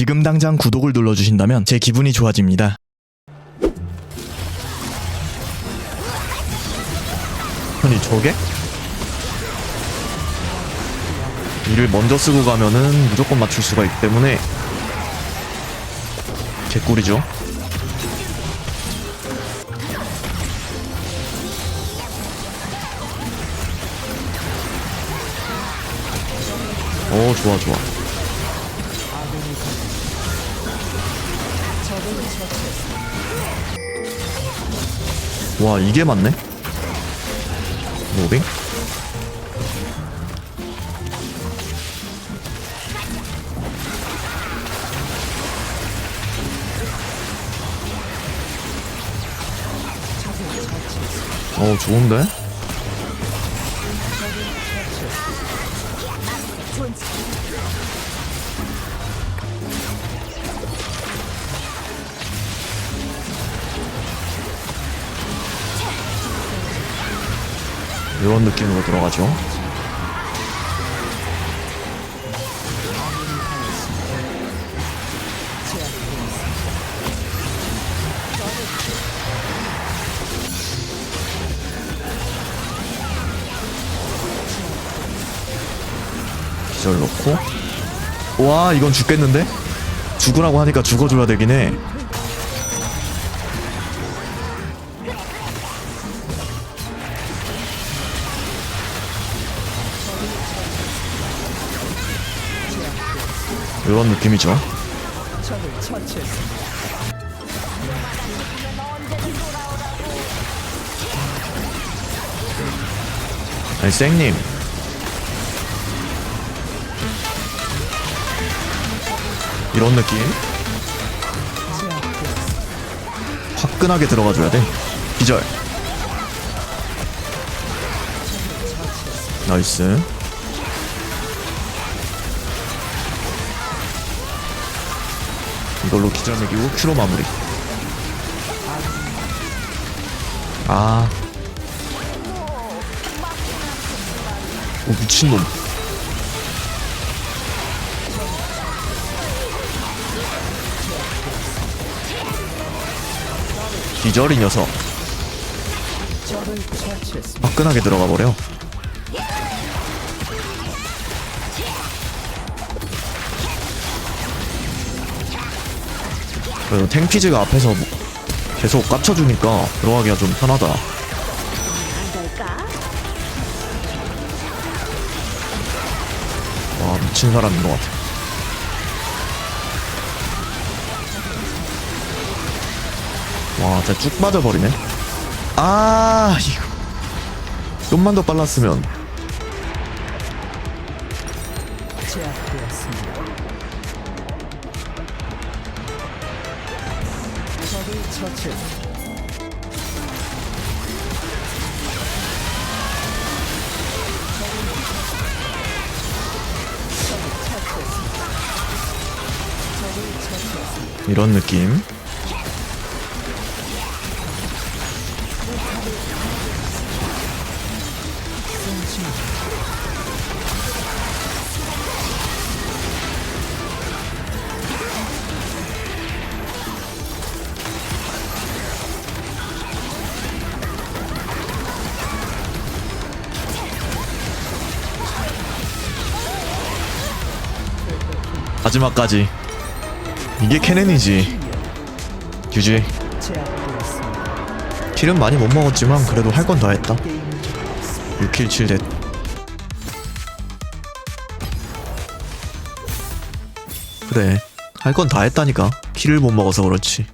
지금 당장 구독을 눌러주신다면 제 기분이 좋아집니다. 아니 저게? 이를 먼저 쓰고 가면은 무조건 맞출 수가 있기 때문에 개꿀이죠. 오 좋아 좋아. 와 이게 맞네? 로빙? 어 좋은데? 이런 느낌으로 들어가죠. 기절 넣고 와 이건 죽겠는데? 죽으라고 하니까 죽어줘야 되긴 해 이런 느낌이죠. 아니 쌩님. 이런 느낌? 화끈하게 들어가줘야 돼. 기절. 나이스 이걸로 기절 매기고 큐로 마무리. 아. 오, 미친놈. 기절 이 녀석. 화끈하게 들어가 버려 그래도 탱피즈가 앞에서 뭐 계속 깝쳐주니까 들어가기가 좀 편하다. 와 미친 사람인 것 같아. 와 진짜 쭉 빠져버리네. 아 이거. 좀만 더 빨랐으면. 제압되었습니다. 적을 처치했습니다. 이런 느낌 마지막까지. 이게 캐넨이지. 제압되었습니다. 킬은 많이 못 먹었지만 그래도 할 건 다 했다. 게임 6킬 7대. 그래. 할 건 다 했다니까. 킬을 못 먹어서 그렇지